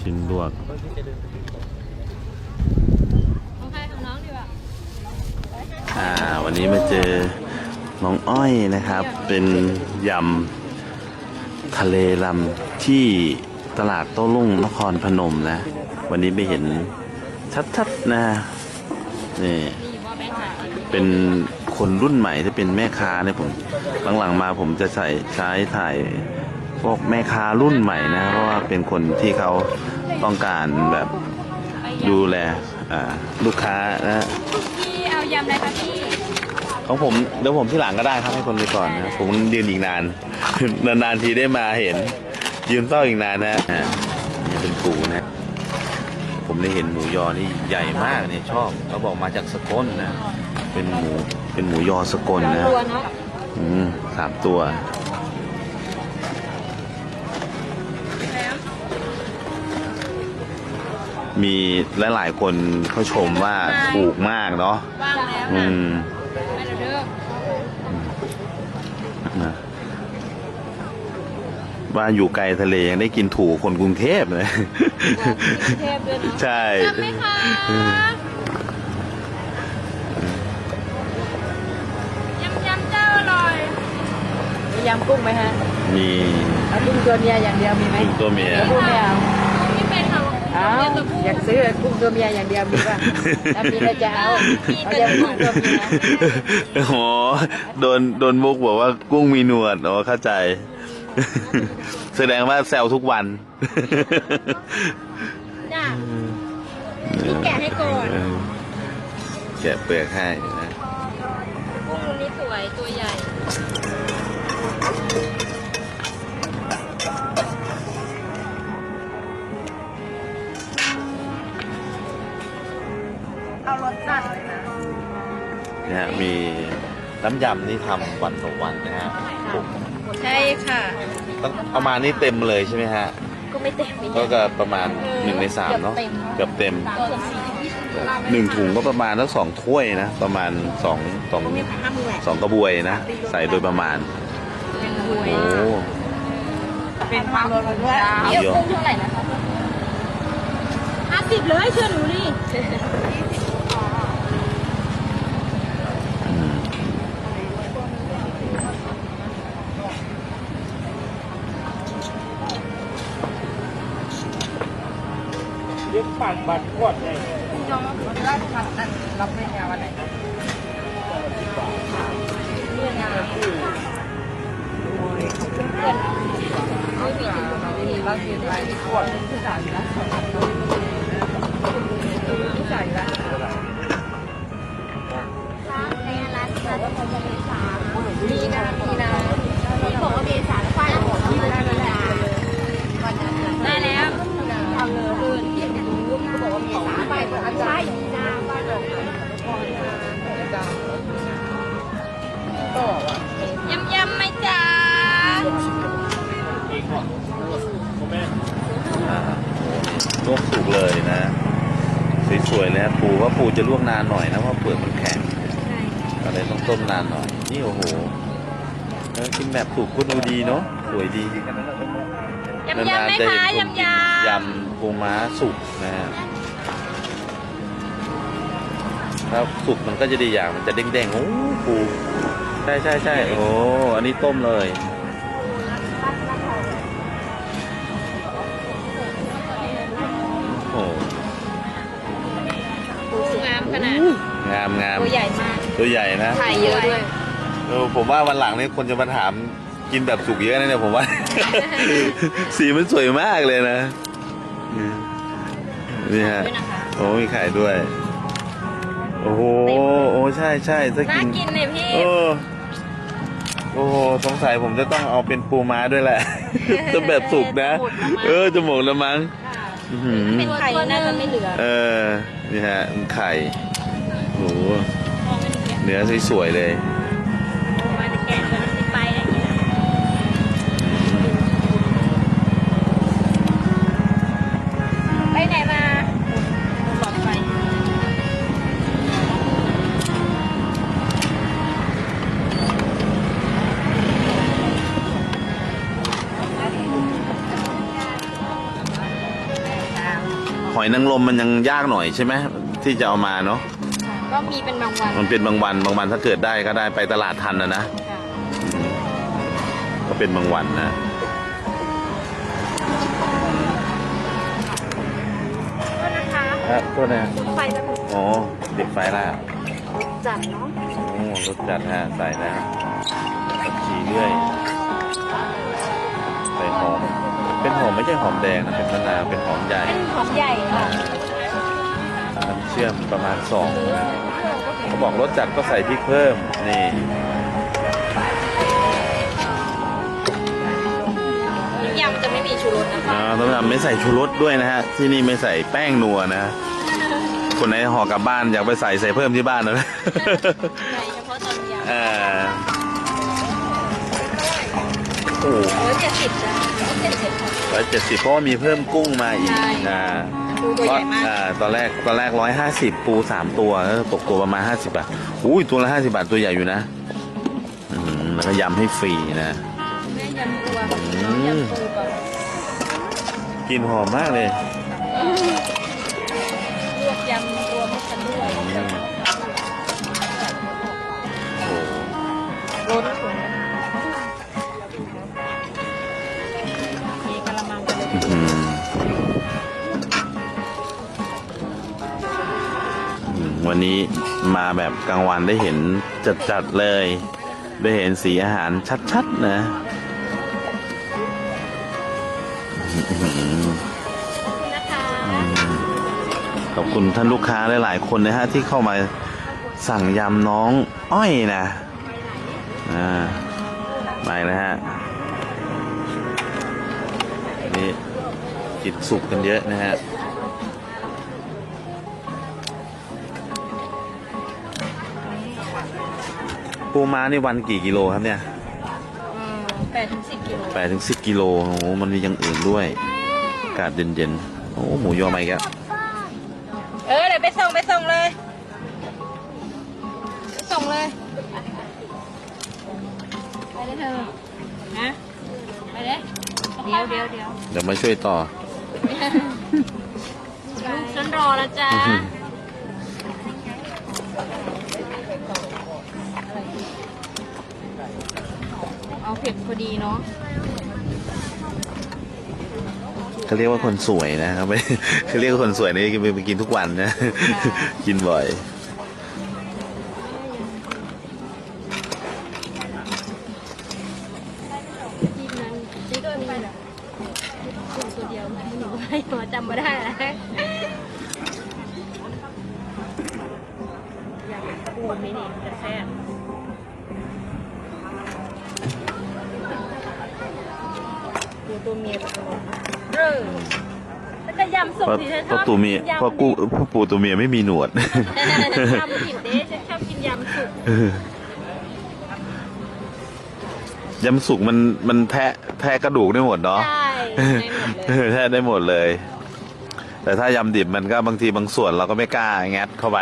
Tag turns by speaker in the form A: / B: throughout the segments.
A: ชิ้นลวก
B: ของใครของน้องดีกว่า
A: อ่าวันนี้มาเจอน้องอ้อยนะครับ เป็นยำทะเลลำที่ตลาดโต้รุ่งนครพนมนะ วันนี้ไปเห็นชัดๆนะนี่
B: มีว่าแบงค์ขาย
A: เป็นคนรุ่นใหม่ที่เป็นแม่ค้าเนี่ยผมหลังๆมาผมจะใส่ใช้ถ่าย พวกแม่ค้ารุ่นใหม่นะเพราะว่าเป็นคนที่เขาต้องการแบบ
B: ไป
A: ดู
B: ยำ
A: แลอ่าลูกค้านะ
B: พี่เอายำอะไรคะพี่
A: ของผมเดี๋ยวผมที่หลังก็ได้ครับให้คนไปก่อนนะผมยืนอีกนานนานๆทีได้มาเห็น ยืนเฝ้าอีกนานนะอ่านี่เป็นปูนะผมได้เห็นหมูยอนี่ใหญ่มากเนี่ยชอบเขาบอกมาจากสกลนะเป็นหมูเป็นหมูยอสกลนะ
B: ตัวเนาะ
A: อืมสามตัว
B: แล้ว
A: มีหลายๆคนเขาชมว่าถูกมากเนาะ
B: ว่างแล้ว
A: อื
B: นะ
A: ม
B: ไปเด้อ
A: นะว่าอยู่ไกลทะเลยังได้กินถูกคนกรุงเทพเลย
B: บอกกรุงเทพด้วยเนาะ
A: ใช่
B: จำไหมคะยำยำเจ้าอร่อย
C: มียำกุ้งไหมฮะ
A: มี
C: เอากุ้งตัวเมียอย่างเดียวมีไหม
A: กุ้งตัวเมีย
C: กุ้งไม่เอา
B: นี่ เป็นค่ะ
C: อ้าวอยากซื้อกุ้งตัวเมียอย่างเดียวมีป่ะถ้ามีแล้วจะเอาเอายำกุ้งตัวเมีย
A: โอ้โหโดนโดนมุกบอกว่ากุ้งมีหนวดอ๋อเข้าใจ แสดงว่าแซวทุกวัน
B: จ้าพี่แกะให้ก่อน
A: เออแกะเปลือกให้นะ
B: กุ้งตัวนี้สวยตัวใหญ่
C: น้ำ
A: ยำนี่ทำวันต่อวันนะฮะผม
B: ใช่ค่ะ
A: ต้องเอามานี่เต็มเลยใช่ไหมฮะ
B: ก็ไม่เต็มไม่
A: ก็จะประมาณหนึ่งในสามเนาะเกือบเต็ม
B: ตัวสี
A: หนึ่งถุงก็ประมาณทั้งสองถ้วยนะ ประมาณสองสองสองกระบวยนะ ใส่โดยประมาณ
B: เป็นหวย
A: โอ้
C: เป็นความรสด้วย
B: เดี๋ยวกุ้งเท่าไหร่นะคะห้าสิบเลยเชื่อหนูดิ
D: เรียกปั่นบัตรวดเลย
C: ยอมรับผัดอันรับไม่เอาอะไรเรากินไปขวดนึงคือจ่ายแว
B: ก
A: สุกเลยนะ สวยๆเลยนะปูว่าปูจะลวกนานหน่อยนะเพราะเปลือกมันแข็งก็เลยต้องต้มนานหน่อย นี่โอ้โหแล้วกินแบบสุกก็ดูดีเนาะสวยดี
B: ยำยำไหม
A: จะ
B: คะ
A: เห็นคนกิน
B: ยำยำ
A: ยำปูม้าสุกนะฮะถ้าสุกมันก็จะดีอย่างมันจะเด้งๆโอ้ปูใช่ใช่ใช่โอ้อันนี้ต้มเลยา
B: ม
A: งาม
B: ตัวใหญ่มาก
A: ตัวใหญ่นะ
B: ไข่เยอะด้วย
A: เออผมว่าวันหลังนี่คนจะมาถามกินแบบสุกเยอะนะเนี่ยผมว่า สีมันสวยมากเลยนะ นี่ฮะ
B: ด้วยนะคะ
A: โอ้มีไข่ด้วย โอ้โหโอ้ใช่ใช่ถ้า
B: น่า
A: กิน
B: กินเลยพี่
A: โอ้โอ้โหสงสัยผมจะต้องเอาเป็นปูม้าด้วยแหละจะแบบสุกนะ เออจะหมกแล้วมั้งอื้อหือ
B: เป็นไข่น่าจะไม่เหลือ
A: เออ นี่ฮะไข่โอ้โหเนื้อสวยๆเลย
B: มาจะแกะตัวนั้นไปอะไรอย่างเงี้ยไปไหนมาหลอดไฟ
A: อยนางรมมันยังยากหน่อยใช่ไหมที่จะเอามาเนาะ
C: ก็มีเป็นบางวัน
A: มันเป็นบางวันบางวันถ้าเกิดได้ก็ได้ไปตลาดทันนะนะ
C: ค่ะ
A: ก็เป็นบางวันนะ
B: ก็นะคะ
A: ครับโทษนะ
B: ไฟจะ
A: อ๋อเด็กไฟล่ะ
B: จัดเนาะ
A: โอ้รถจัดฮะใส่นะผักชีเรื่อยใส่หอม เป็นหอมไม่ใช่หอมแดงนะเป็นมะนาวเป็นหอมใหญ่
B: เป็นหอมใหญ่ค่ะ
A: น้ำเชื่อมประมาณสองเขาบอกรสจัดก็ใส่พริกเพิ่ม นี่
C: ยำจะไม่มีชูรสนะคะ
A: อ่าต้องทำไม่ใส่ชูรสด้วยนะฮะ ที่นี่ไม่ใส่แป้งนัวนะ คนไหนห่อกลับบ้านอยากไปใส่ใส่เพิ่มที่บ้านนะ
C: ใช่เฉพาะตอนยำ
A: อ่าโอ้
C: ร้อยเจ็ดสิบจ้ะเจ็ดสิบ
A: ร้อยเจ็ดสิบเพราะว่ามีเพิ่มกุ้งมาอีก
C: ใช่
A: อ่า
C: ปูตัวใหญ่มาก
A: อ่าตอนแรกตอนแรกร้อยห้าสิบปูสามตัวแล้วตกตัวประมาณห้าสิบบาทอุ้ยตัวละห้าสิบาทตัวใหญ่อยู่นะอืมแล้วก็ยำให้ฟรีนะ
C: แม่ยำตัวย
A: มำ
C: ปูก่อน
A: กลินหอมมากเลย
C: ล นี้
A: มาแบบกลางวันได้เห็นจัดๆเลย ได้เห็นสีอาหารชัดๆนะอืขอบคุณท่านลูกค้าหลายๆคนนะฮะที่เข้ามาสั่งยำน้องอ้อยนะอ่าไปนะฮะนี่จิตสุกกันเยอะนะฮะ ปูม้านี่วันกี่กิโลครับเนี่ย
C: แปดถึงสิบกิโล
A: แปดถึงสิบกิโลโอ้โหมันมีอย่างอื่นด้วยอากาศเย็นๆโอ้หมูยอมาอีกแล้ว
C: เออเดี๋ยวไปส่งไปส่งเลยไปส่งเลยไปเลยเธอนะไปเลยเดี๋ยวเดี๋ยวเดี๋ยว
A: เดี๋ยวมาช่วยต่อ
C: ลูกฉันรอแล้วจ้า เอาเผ็ดพอดีเนาะ
A: เขาเรียกว่าคนสวยนะครับไม่เขาเรียกว่าคนสวยนี่ไปกินทุกวันนะ กินบ่อย
C: ที่นั้นที่ก็มีตัวตัวเดียวหนูให้หนูจำไม่ได้แล้วอยากปูมินิจะแซ่บ ปูตัวเมียตัวเริ่มแล้วก็ยำสุก
A: เพราะ
C: ที่ฉัน
A: เพ
C: ชอ
A: ราะ
C: บ
A: ตัวเมีย
C: ยำ
A: เพราะกูเพราะปูตัวเมียไม่มีหนวด
C: ยำผิดเด้ฉันชอบกินยำสุก
A: ยำสุกมันมันแทะแทะกระดูกได้หมดเนาะ
C: ใช่ได้หมดเลย
A: แทะได้หมดเลย แต่ถ้ายำดิบมันก็บางทีบางส่วนเราก็ไม่กล้างัดเข้าไป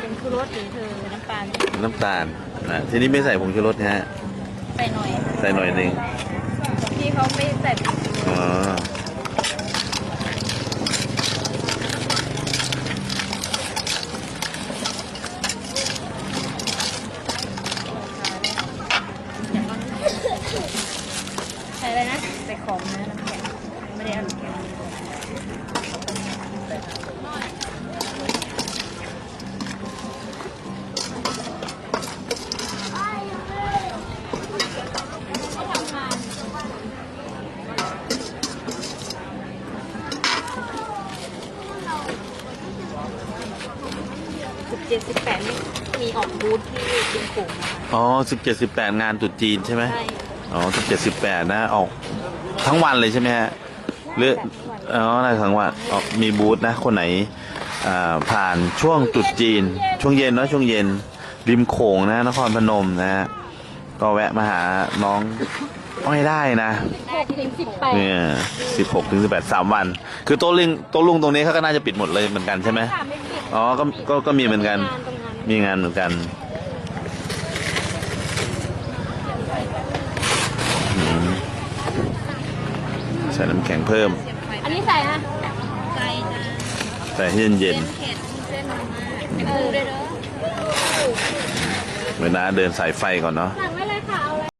C: เป็นชูรสหรือเธอน้ำปลาเนี่ย
A: น้ำตาลนะทีนี้ไม่ใส่ผงชูรสนะฮะ
C: ใส่หน่อย
A: ใส่หน่อยหนึ่ง
C: พี่เขาไม่ใส่ผงชูรส
A: อ๋อ
C: ใส่อะไรนะใส่ของนะน้ำแข็งไม่ได้เอาน้ำแข็ง ดสิบแปดนี่มีออกบูธที่เป็นกลุ่มนะคะ
A: อ๋อสิบเจ็ดสิบแปดงานตรุษจีนใช่ไหม
C: ใช่
A: อ๋อสิบเจ็ดสิบแปดนะออกทั้งวันเลยใช่ไหมฮะหรืออ๋อได้ทั้งวันออกมีบูธนะ คนไหนอ่าผ่านช่วงตรุษจีน ช่วงเย็นเนาะช่วงเย็นริมโขงนะนครพนมนะฮะก็แวะมาหาน้องอ้อยได้นะ
C: หกถึงสิบแปด
A: เนี่ยสิบหกถึงสิบแปดสามวัน คือโต๊ะลิงโต๊ะลุงตรงนี้เขาก็น่าจะปิดหมดเลยเหมือนกันใช่ไหม
C: ค่ะไม่ผิด
A: อ๋อก็ก็ก็มีเหมือนกัน
C: งานตรงนั้น
A: มีงานเหมือนกันอืมใส่น้ำแข็งเพิ่ม
C: เสียบ
B: อันนี้ใส่นะ
A: แต่ให้เย็น
B: เออเด้อ
A: ๆเวลาเดินสายไฟก่อนเนาะ
B: หนัก